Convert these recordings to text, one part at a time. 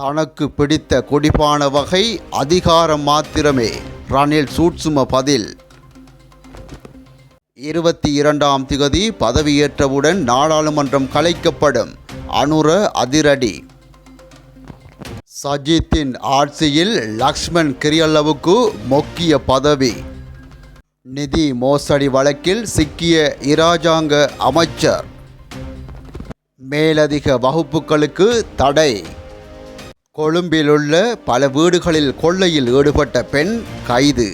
தனக்கு பிடித்த கொடிப்பான வகை அதிகாரம் மாத்திரமே. ரணில் சூட்சும பதில். இருபத்தி இரண்டாம் திகதி பதவியேற்றவுடன் நாடாளுமன்றம் கலைக்கப்படும். அனுர அதிரடி. சஜித்தின் ஆட்சியில் லக்ஷ்மண் கிரியல்லவுக்கு முக்கிய பதவி. நிதி மோசடி வழக்கில் சிக்கிய இராஜாங்க அமைச்சர். மேலதிக வகுப்புகளுக்கு தடை. கொழும்பிலுள்ள பல வீடுகளில் கொள்ளையில் ஈடுபட்ட பெண் கைது.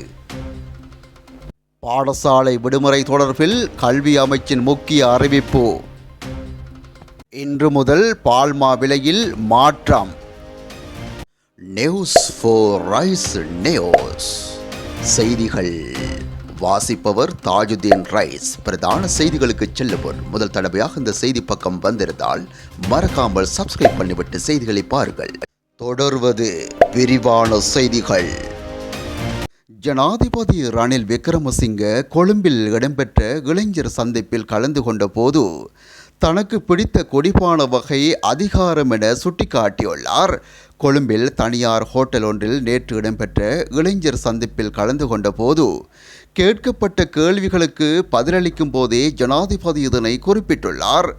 பாடசாலை விடுமுறை தொடர்பில் கல்வி அமைச்சின் முக்கிய அறிவிப்பு. இன்று முதல் பால்மா விலையில் மாற்றம். News four rice news. செய்திகள். வாசிப்பவர் தாஜுதீன் ரைஸ். பிரதான செய்திகளுக்கு செல்லுவோர். முதல் தடவையாக இந்த செய்தி பக்கம் வந்திருந்தால் மறக்காமல் சப்ஸ்கிரைப் பண்ணிவிட்டு செய்திகளை பாருங்கள். தொடர்வது விரிவான செய்திகள். ஜனாதிபதி ரணில் விக்ரமசிங்க கொழும்பில் இடம்பெற்ற இளைஞர் சந்திப்பில் கலந்து கொண்ட போது தனக்கு பிடித்த கொடிப்பான வகை அதிகாரம் என சுட்டிக்காட்டியுள்ளார். கொழும்பில் தனியார் ஹோட்டல் ஒன்றில் நேற்று இடம்பெற்ற இளைஞர் சந்திப்பில் கலந்து கொண்ட போது கேட்கப்பட்ட கேள்விகளுக்கு பதிலளிக்கும் போதே ஜனாதிபதி இதனை குறிப்பிட்டுள்ளார்.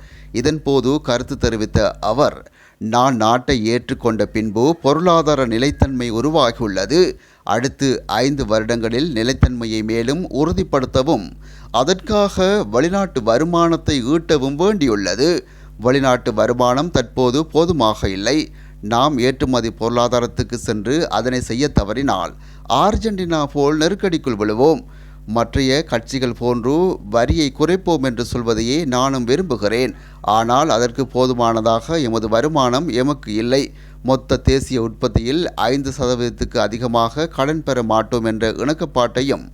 இதன்போது கருத்து தெரிவித்த அவர் நான் நாட்டை ஏற்றுக்கொண்ட பின்பு பொருளாதார நிலைத்தன்மை உருவாகியுள்ளது. அடுத்து ஐந்து வருடங்களில் நிலைத்தன்மையை மேலும் உறுதிப்படுத்தவும் அதற்காக வெளிநாட்டு வருமானத்தை ஈட்டவும் வேண்டியுள்ளது. வெளிநாட்டு வருமானம் தற்போது போதுமாக இல்லை. நாம் ஏற்றுமதி பொருளாதாரத்துக்கு சென்று அதனை செய்ய தவறினால் ஆர்ஜென்டினா போல் நெருக்கடிக்குள் விழுவோம். மற்றைய கட்சிகள் போன்று வரியை குறைப்போம் என்று சொல்வதையே நானும் விரும்புகிறேன். ஆனால் அதற்கு போதுமானதாக எமது வருமானம் எமக்கு இல்லை. மொத்த தேசிய உற்பத்தியில் ஐந்து சதவீதத்துக்கு அதிகமாக கடன் பெற மாட்டோம் என்ற இணக்கப்பாட்டையும்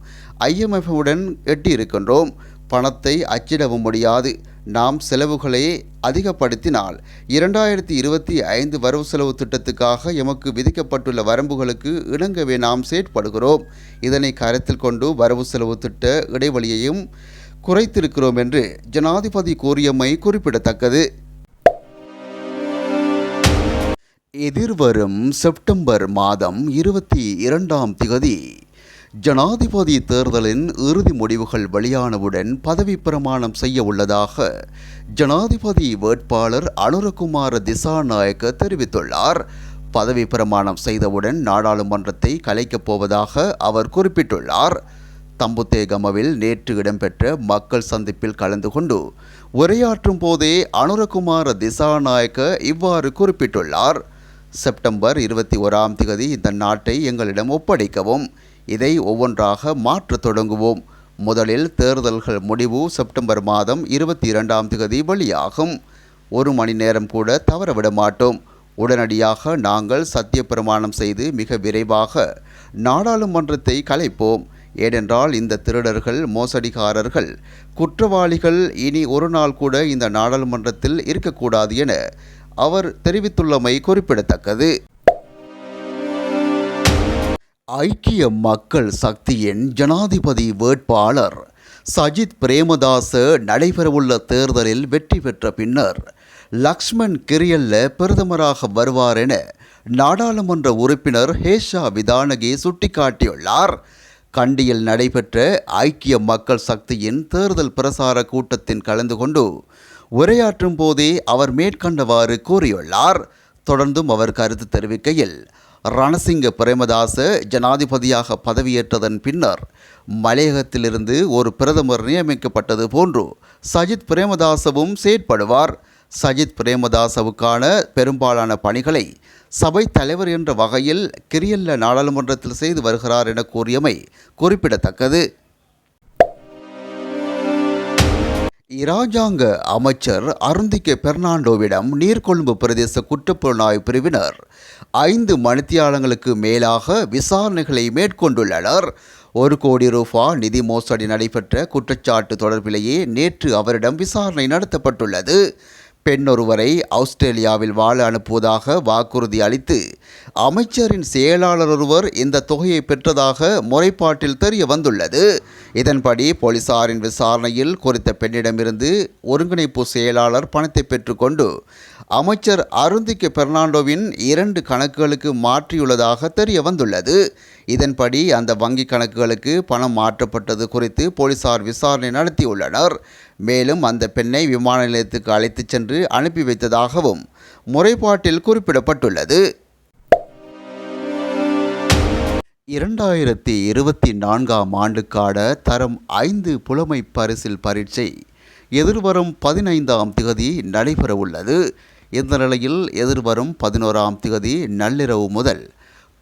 ஐஎம்எஃப்வுடன் எட்டியிருக்கின்றோம். பணத்தை அச்சிடவும் முடியாது. நாம் செலவுகளை அதிகப்படுத்தினால் இரண்டாயிரத்தி இருபத்தி ஐந்து வரவு செலவு திட்டத்துக்காக எமக்கு விதிக்கப்பட்டுள்ள வரம்புகளுக்கு இணங்கவே நாம் செயற்படுகிறோம். இதனை கருத்தில் கொண்டு வரவு செலவு திட்ட இடைவெளியையும் குறைத்திருக்கிறோம் என்று ஜனாதிபதி கூறியமை குறிப்பிடத்தக்கது. எதிர்வரும் செப்டம்பர் மாதம் இருபத்தி இரண்டாம் திகதி ஜனாதிபதி தேர்தலின் இறுதி முடிவுகள் வெளியானவுடன் பதவி பிரமாணம் செய்ய உள்ளதாக ஜனாதிபதி வேட்பாளர் அனுரகுமார திசாநாயக்க தெரிவித்துள்ளார். பதவி பிரமாணம் செய்தவுடன் நாடாளுமன்றத்தை கலைக்கப் போவதாக அவர் குறிப்பிட்டுள்ளார். தம்புத்தேகமவில் நேற்று இடம்பெற்ற மக்கள் சந்திப்பில் கலந்து கொண்டு உரையாற்றும் போதே அனுரகுமார திசாநாயக்க இவ்வாறு குறிப்பிட்டுள்ளார். செப்டம்பர் இருபத்தி ஓராம் தேதி இந்த நாட்டை எங்களிடம் ஒப்படைக்கவும் இதை ஒவ்வொன்றாக மாற்றத் தொடங்குவோம். முதலில் தேர்தல்கள் முடிவு செப்டம்பர் மாதம் இருபத்தி இரண்டாம் தேதி வெளியாகும். ஒரு மணி நேரம் கூட தவறவிட மாட்டோம். உடனடியாக நாங்கள் சத்திய பிரமாணம் செய்து மிக விரைவாக நாடாளுமன்றத்தை கலைப்போம். ஏனென்றால் இந்த திருடர்கள் மோசடிகாரர்கள் குற்றவாளிகள் இனி ஒரு நாள் கூட இந்த நாடாளுமன்றத்தில் இருக்கக்கூடாது என அவர் தெரிவித்துள்ளமை குறிப்பிடத்தக்கது. ஐக்கிய மக்கள் சக்தியின் ஜனாதிபதி வேட்பாளர் சஜித் பிரேமதாச நடைபெறவுள்ள தேர்தலில் வெற்றி பெற்ற பின்னர் லக்ஷ்மண் கிரியல்ல பிரதமராக வருவார் என நாடாளுமன்ற உறுப்பினர் ஹேஷா விதானகி சுட்டிக்காட்டியுள்ளார். கண்டியில் நடைபெற்ற ஐக்கிய மக்கள் சக்தியின் தேர்தல் பிரசார கூட்டத்தில் கலந்து கொண்டு உரையாற்றும் போதே அவர் மேற்கண்டவாறு கூறியுள்ளார். தொடர்ந்தும் அவர் கருத்து தெரிவிக்கையில் ரணசிங்க பிரேமதாச ஜனாதிபதியாக பதவியேற்றதன் பின்னர் மலையகத்திலிருந்து ஒரு பிரதமர் நியமிக்கப்பட்டது போன்று சஜித் பிரேமதாசவும் செயற்படுவார். சஜித் பிரேமதாசவுக்கான பெரும்பாலான பணிகளை சபை தலைவர் என்ற வகையில் கிரியல்ல நாடாளுமன்றத்தில் செய்து வருகிறார் என கூறியமை குறிப்பிடத்தக்கது. இராஜாங்க அமைச்சர் அருந்திக்க பெர்னாண்டோவிடம் நீர்கொழும்பு பிரதேச குற்றப்புலனாய்வு பிரிவினர் ஐந்து மணித்தியாலங்களுக்கு மேலாக விசாரணைகளை மேற்கொண்டுள்ளனர். ஒரு கோடி ரூபா நிதி மோசடி நடைபெற்ற குற்றச்சாட்டு தொடர்பிலேயே நேற்று அவரிடம் விசாரணை நடத்தப்பட்டுள்ளது. பெண்ணொருவரை ஆஸ்திரேலியாவில் வாழ அனுப்புவதாக வாக்குறுதி அளித்து அமைச்சரின் செயலாளர் ஒருவர் இந்த தொகையை பெற்றதாக முறைப்பாட்டில் தெரிய வந்துள்ளது. இதன்படி போலீசாரின் விசாரணையில் குறித்த பெண்ணிடமிருந்து ஒருங்கிணைப்பு செயலாளர் பணத்தை பெற்றுக்கொண்டு அமைச்சர் அருந்திக்கு பெர்னாண்டோவின் இரண்டு கணக்குகளுக்கு மாற்றியுள்ளதாக தெரிய வந்துள்ளது. இதன்படி அந்த வங்கி கணக்குகளுக்கு பணம் மாற்றப்பட்டது குறித்து போலீசார் விசாரணை நடத்தியுள்ளனர். மேலும் அந்த பெண்ணை விமான நிலையத்துக்கு அழைத்துச் சென்று அனுப்பி வைத்ததாகவும் முறைப்பாட்டில் குறிப்பிடப்பட்டுள்ளது. இரண்டாயிரத்தி இருபத்தி நான்காம் ஆண்டுக்கான தரம் ஐந்து புலமை பரிசில் பரீட்சை எதிர்வரும் பதினைந்தாம் திகதி நடைபெறவுள்ளது. இந்த நிலையில் எதிர்வரும் பதினோராம் திகதி நள்ளிரவு முதல்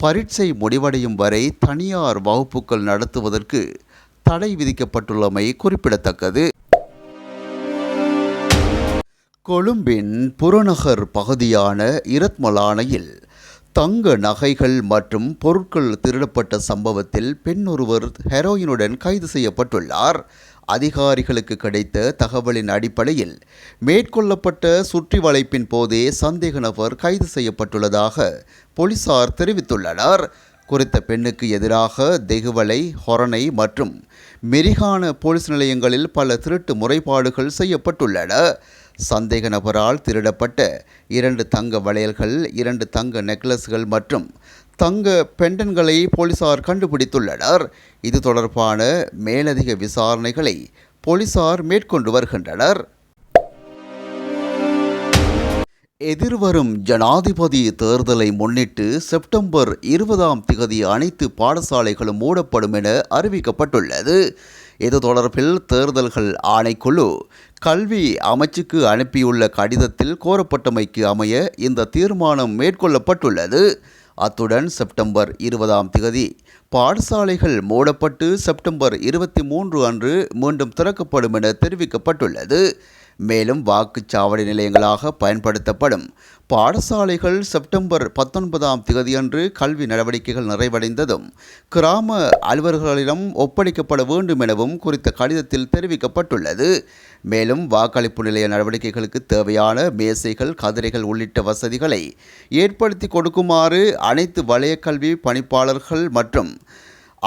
பரீட்சை முடிவடையும் வரை தனியார் வகுப்புகள் நடத்துவதற்கு தடை விதிக்கப்பட்டுள்ளமை குறிப்பிடத்தக்கது. கொழும்பின் புறநகர் பகுதியான இரத்மலானையில் தங்க நகைகள் மற்றும் பொருட்கள் திருடப்பட்ட சம்பவத்தில் பெண் ஒருவர் ஹெரோயினுடன் கைது செய்யப்பட்டுள்ளார். அதிகாரிகளுக்கு கிடைத்த தகவலின் அடிப்படையில் மேற்கொள்ளப்பட்ட சுற்றி வளைப்பின் போதே சந்தேக நபர் கைது செய்யப்பட்டுள்ளதாக போலீசார் தெரிவித்துள்ளனர். குறித்த பெண்ணுக்கு எதிராக தெகுவலை ஹொரணை மற்றும் மெரிகான போலீஸ் நிலையங்களில் பல திருட்டு முறைப்பாடுகள் செய்யப்பட்டுள்ளன. சந்தேக நபரால் திருடப்பட்ட இரண்டு தங்க வளையல்கள் இரண்டு தங்க நெக்லஸ்கள் மற்றும் தங்க பெண்டன்களை போலீசார் கண்டுபிடித்துள்ளனர். இது தொடர்பான மேலதிக விசாரணைகளை போலீசார் மேற்கொண்டு வருகின்றனர். எதிர்வரும் ஜனாதிபதி தேர்தலை முன்னிட்டு செப்டம்பர் இருபதாம் திகதி அனைத்து பாடசாலைகளும் மூடப்படும் என அறிவிக்கப்பட்டுள்ளது. இது தொடர்பில் தேர்தல்கள் ஆணைக்குழு கல்வி அமைச்சுக்கு அனுப்பியுள்ள கடிதத்தில் கோரப்பட்டமைக்கு அமைய இந்த தீர்மானம் மேற்கொள்ளப்பட்டுள்ளது. அத்துடன் செப்டம்பர் இருபதாம் திகதி பாடசாலைகள் மூடப்பட்டு செப்டம்பர் இருபத்தி மூன்று அன்று மீண்டும் திறக்கப்படும் என தெரிவிக்கப்பட்டுள்ளது. மேலும் வாக்குச்சாவடி நிலையங்களாக பயன்படுத்தப்படும். பாடசாலைகள் செப்டம்பர் பத்தொன்பதாம் தேதியன்று கல்வி நடவடிக்கைகள் நிறைவடைந்ததும் கிராம அலுவலர்களிடம் ஒப்படைக்கப்பட வேண்டும் எனவும் குறித்த கடிதத்தில் தெரிவிக்கப்பட்டுள்ளது. மேலும் வாக்களிப்பு நிலைய நடவடிக்கைகளுக்கு தேவையான மேசைகள் கதிரைகள் உள்ளிட்ட வசதிகளை ஏற்படுத்தி கொடுக்குமாறு அனைத்து வலயக்கல்வி பணிப்பாளர்கள் மற்றும்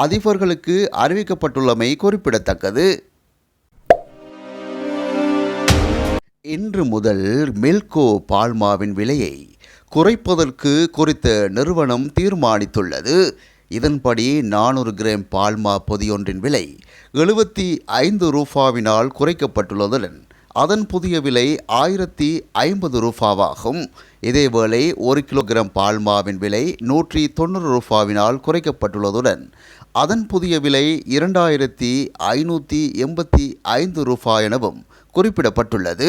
அதிபர்களுக்கு அறிவிக்கப்பட்டுள்ளமை குறிப்பிடத்தக்கது. இன்று முதல் மில்கோ பால்மாவின் விலையை குறைப்பதற்கு குறித்த நிறுவனம் தீர்மானித்துள்ளது. இதன்படி நானூறு கிராம் பால்மா பொதியொன்றின் விலை எழுபத்தி ஐந்து ரூபாவினால் குறைக்கப்பட்டுள்ளதுடன் அதன் புதிய விலை ஆயிரத்தி ஐம்பது ரூபாவாகும். இதேவேளை ஒரு கிலோகிராம் பால்மாவின் விலை நூற்றி தொண்ணூறு ரூபாவினால் குறைக்கப்பட்டுள்ளதுடன் அதன் புதிய விலை இரண்டாயிரத்தி ஐநூற்றி எண்பத்தி ஐந்து ரூபாய் எனவும் குறிப்பிடப்பட்டுள்ளது.